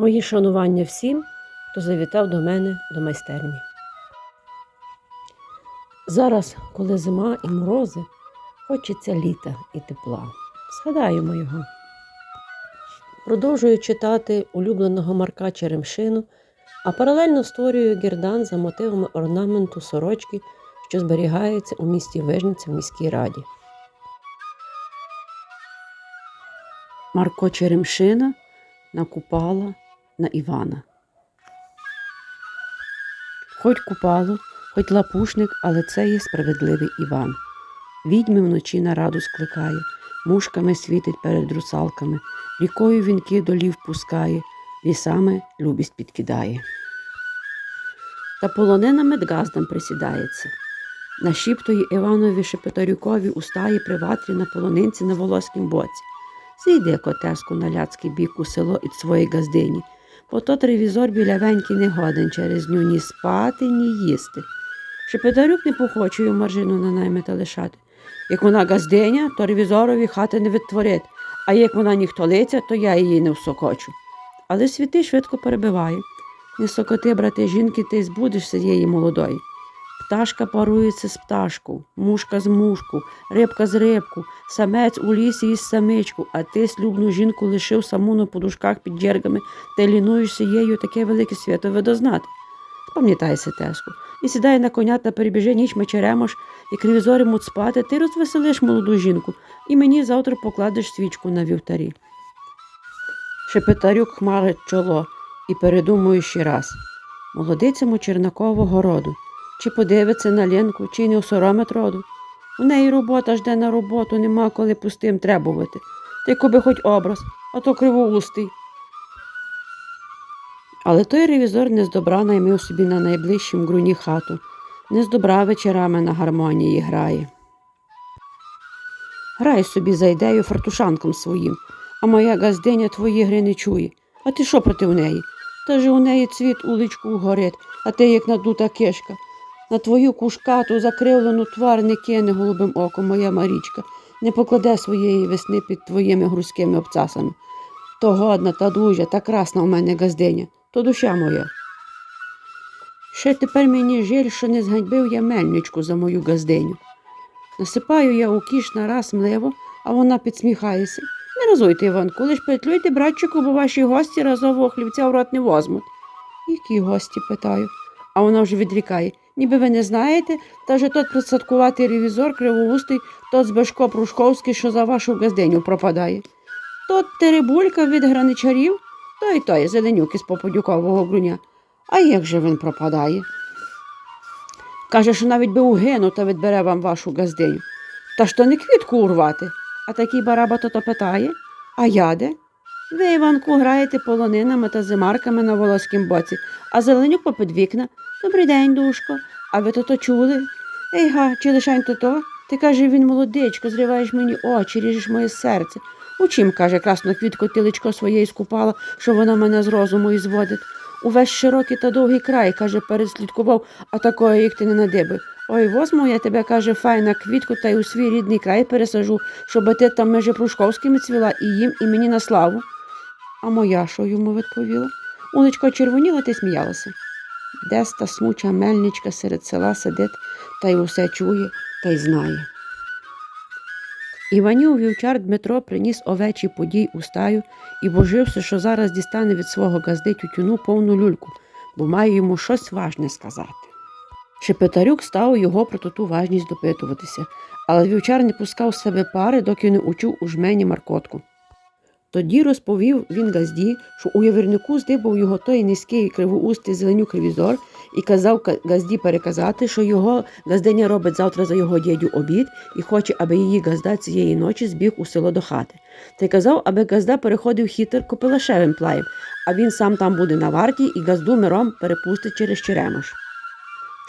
Мої шанування всім, хто завітав до мене до майстерні. Зараз, коли зима і морози, хочеться літа і тепла. Згадаємо його. Продовжую читати улюбленого Марка Черемшину, а паралельно створюю гірдан за мотивами орнаменту сорочки, що зберігається у місті Вижниця в міській раді. Марко Черемшина на Купала на Івана. Хоть купало, хоть лапушник, але це є справедливий Іван. Відьми вночі на раду скликає, мушками світить перед русалками, рікою вінки долів пускає, лісами любість підкидає. Та полонина медгаздам присідається. Нашіптує Іванові Шепетарюкові устає при ватрі на полонинці на волоськім боці. Зійде котеску на ляцький бік у село від своєї газдині, бо тривізор біля веньки не годен через ню ні спати, ні їсти. Шепетарюк не похочує маржину на наймита лишати. Як вона газдиня, то ревізорові хати не відтворить, а як вона ніхтолиця, то я її не всокочу. Але світи швидко перебиває. Не сокоти, брати, жінки, ти збудешся її молодої. Пташка парується з пташку, мушка з мушку, рибка з рибку, самець у лісі із самичку, а ти слюбну жінку лишив саму на подушках під джергами та лінуєшся її таке велике святове дознати. Спам'ятайся, теску, і сідай на коня та перебіжи ніч мечеремош, як ревізори муть спати, ти розвеселиш молоду жінку, і мені завтра покладеш свічку на вівтарі. Шепетарюк хмарить чоло і передумує ще раз. Молодицямо Чернакового роду. Чи подивиться на Ленку, чи не осоромить роду. У неї робота жде на роботу, нема коли пустим требувати. Та й коби хоч образ, а то кривоустий. Але той ревізор не з добра наймив собі на найближчім ґруні хату, не з добра вечорами на гармонії грає. Грай собі за ідею фартушанком своїм, а моя газдиня твої гри не чує. А ти що проти неї? Та же у неї цвіт уличку горить, а ти як надута кишка. На твою кушкату закривлену твар не кине голубим оком моя Марічка, не покладе своєї весни під твоїми грузькими обцасами. То годна та дужа, та красна у мене газдиня, то душа моя. Ще тепер мені жаль, що не зганьбив я мельничку за мою газдиню. Насипаю я у кіш на раз мливо, а вона підсміхається. Не разуйте, Іванку, лиш петлюйте, братчику, бо ваші гості разового хлівця в рот не возьмуть. Які гості? питаю, а вона вже відрікає. Ніби ви не знаєте, та же тот присадкуватий ревізор кривоустий, тот Збешко Прушковський, що за вашу газдиню пропадає. Тот теребулька від граничарів, той той зеленюк із поподюкового груня. А як же він пропадає? Каже, що навіть би угинув, та відбере вам вашу газдиню. Та то не квітку урвати. А такий бараба то то питає. А я де? Ви, Іванку, граєте полонинами та зимарками на волоськім боці, а зеленюк попід вікна. Добрий день, душко. А ви то то чули? Ей га, чи лишень то то? Ти каже, він молодичко, зриваєш мені очі, ріжеш моє серце. У чим, каже, красно квітко тілечко своєї скупала, що вона мене з розуму і зводить. Увесь широкий та довгий край, каже, переслідкував, а такої, як ти не надиби. Ой, возьму я тебе, каже, файна квітку, та й у свій рідний край пересажу, щоб ти там межі Прушковськими цвіла і їм, і мені на славу. А моя що йому відповіла? Уничко червоніла та й сміялася. Десь та смуча мельничка серед села сидить та й усе чує та й знає. Іванів вівчар Дмитро приніс овечі подій у стаю і божився, що зараз дістане від свого газди тютюну повну люльку, бо має йому щось важне сказати. Шепетарюк став його про ту важність допитуватися, але вівчар не пускав з себе пари, доки не учув у жмені Маркотку. Тоді розповів він газді, що у явірнику здибав його той низький кривоустий зеленюк ревізор і казав ка- газді переказати, що його газдиня робить завтра за його дядю обід і хоче, аби її газда цієї ночі збіг у село до хати. Та й казав, аби газда переходив хітер Копилашевим плаєм, а він сам там буде на варті і газду миром перепустить через Черемош.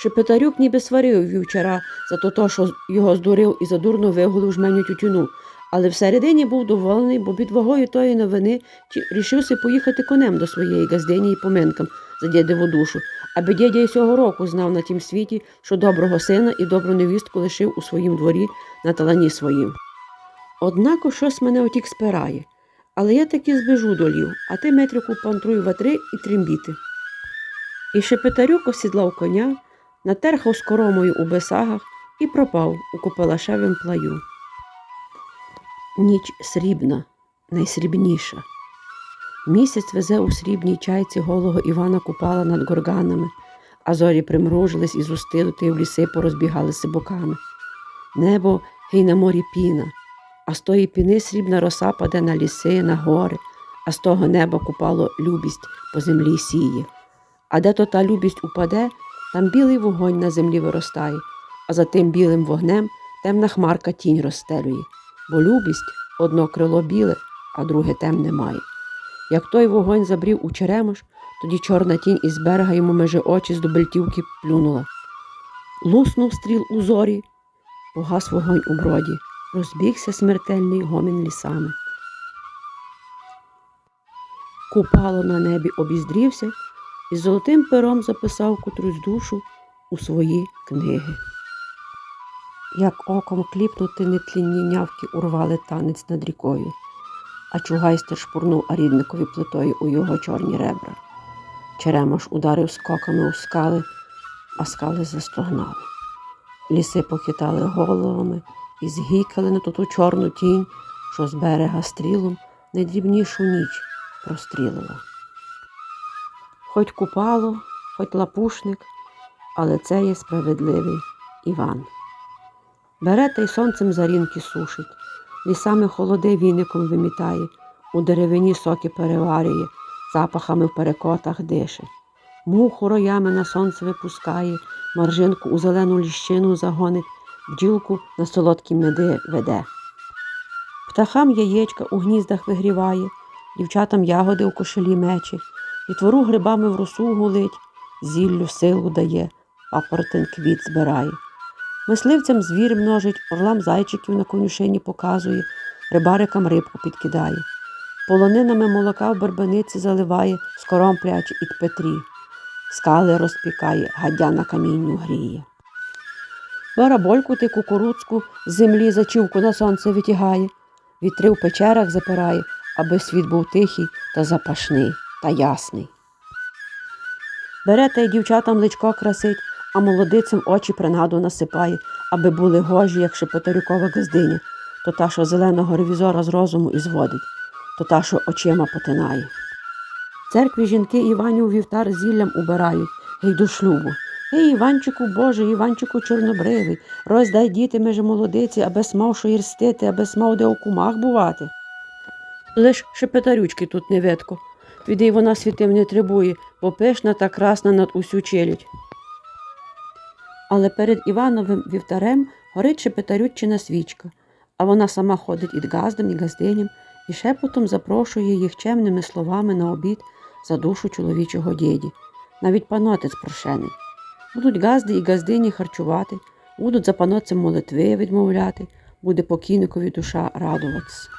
Шепетарюк ніби сварив вівчара за то, що його здурив і задурно вигулив жменю тютюну. Але всередині був доволений, бо під вагою тої новини рішився поїхати конем до своєї газдині і поминкам за дядеву душу, аби дядя й цього року знав на тім світі, що доброго сина і добру невістку лишив у своїм дворі на талані своїм. Однако щось мене отік спирає, Але я таки збіжу до лів, а ти, Метрику, пантруй ватри і трембіти. І Шепетарюк осідлав коня, натерхав з коромою у бесагах і пропав у копелашевім плаю. Ніч срібна, найсрібніша. Місяць везе у срібній чайці голого Івана Купала над горганами, а зорі примружились і зустили, та в ліси порозбігалися боками. Небо гей на морі піна, а з тої піни срібна роса паде на ліси, на гори, а з того неба купало любість по землі сіє. А де то та любість упаде, там білий вогонь на землі виростає, а за тим білим вогнем темна хмарка тінь розстелює, бо любість одно крило біле, а друге темне має. Як той вогонь забрів у черемош, тоді чорна тінь із берега йому межи очі з дубельтівки плюнула. Луснув стріл у зорі, погас вогонь у броді, розбігся смертельний гомін лісами. Купало на небі обіздрівся і золотим пером записав котрусь душу у свої книги. Як оком кліпнути нетлінні нявки урвали танець над рікою, а чугайстер шпурнув арідникові плитою у його чорні ребра. Черемош ударив скоками у скали, а скали застогнали. Ліси похитали головами і згікали на ту чорну тінь, що з берега стрілом найдрібнішу ніч прострілила. Хоть купало, хоть лапушник, але це є справедливий Іван. Бере та й сонцем зарінки сушить, лісами холоди віником вимітає, у деревині соки переварює, запахами в перекотах дише. Муху роями на сонце випускає, маржинку у зелену ліщину загонить, бджілку на солодкі меди веде. Птахам яєчка у гніздах вигріває, дівчатам ягоди у кошелі мечі, дітвору грибами в росу гулить, зіллю силу дає, папоротин квіт збирає. Мисливцям звір множить, орлам зайчиків на конюшині показує, рибарикам рибку підкидає. Полонинами молока в барбаниці заливає, скором пряче і Петрі. Скали розпікає, гадя на камінню гріє. Барабольку ти кукурудзку з землі зачівку на сонце витягає, вітри в печерах запирає, аби світ був тихий та запашний та ясний. Бере та й дівчатам личко красить, а молодицям очі принаду насипає, аби були гожі, як шепотарюкова газдиня, то та, що зеленого ревізора з розуму і зводить, то та, що очима потинає. В церкві жінки Іванів вівтар зіллям убирають, гей до шлюбу. Гей, Іванчику Боже, Іванчику чорнобривий, роздай діти межі молодиці, аби смав що їрстити, аби смав де у кумах бувати. Лиш шепетарючки тут не видко. Відей вона світим не требує, бо пишна та красна над усю челядь. Але перед Івановим вівтарем горить шепетарючина свічка, а вона сама ходить ід газдом і газдиням і шепотом запрошує їх чемними словами на обід за душу чоловічого діді. Навіть панотець прошений. Будуть газди і газдині харчувати, будуть за панотцем молитви відмовляти, буде покійникові душа радуватися.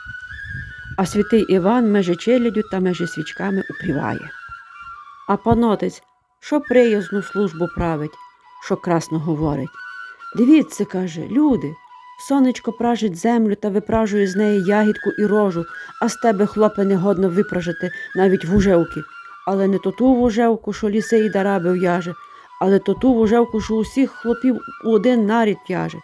А святий Іван межі челядю та межі свічками упріває. А панотець, що приязну службу править, що красно говорить. Дивіться, каже, люди, сонечко пражить землю та випражує з неї ягідку і рожу, а з тебе, хлопе, негодно випражити навіть вужевки. Але не то ту вужевку, що ліси і дараби в'яже, але то ту вужевку, що усіх хлопів у один нарід в'яже.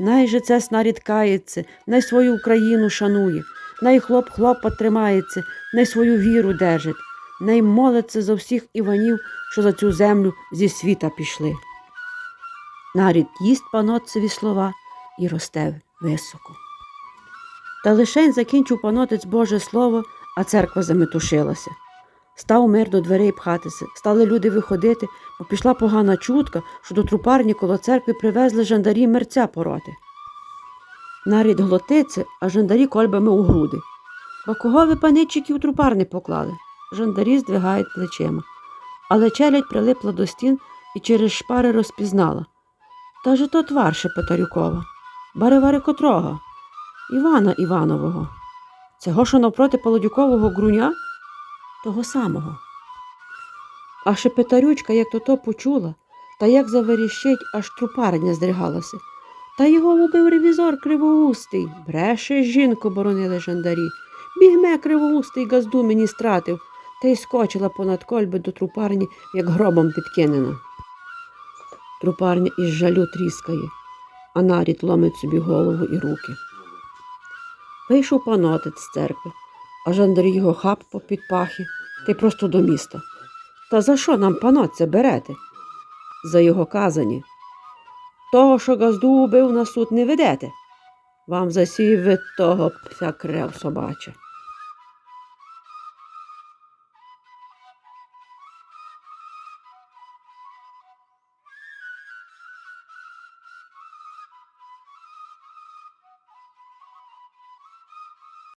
Най же це снарід кається, най свою Україну шанує, най хлоп хлопа тримається, най свою віру держить, най молиться за всіх Іванів, що за цю землю зі світа пішли. Нарід їсть панотцеві слова і росте високо. Та лишень закінчив панотець Боже Слово, а церква заметушилася. Став мир до дверей пхатися, стали люди виходити, бо пішла погана чутка, що до трупарні коло церкви привезли жандарі мерця пороти. Нарід глотиться, а жандарі кольбами у груди. Бо кого ви паничики у трупарни поклали? Жандарі здвигають плечима. Але челядь прилипла до стін і через шпари розпізнала. Та же то твар Шепетарюкова. Баревари котрого? Івана Іванового. Цього, що навпроти Полодюкового груня? Того самого. А Шепетарючка, як то то почула, та як заверіщить, аж трупарня здригалася. Та його убив ревізор кривоустий. Бреше, жінко, боронили жандарі. Бігме кривоустий газду мені стратив, та й скочила понад кольби до трупарні, як гробом підкинена. Трупарня із жалю тріскає, а нарід ломить собі голову і руки. Вийшов панотець з церкви, а жандарі його хап попід пахи, та й просто до міста. Та за що нам панотця берете? За його казані. Того, що газду убив, на суд не ведете. Вам засів від того пся крев собаче.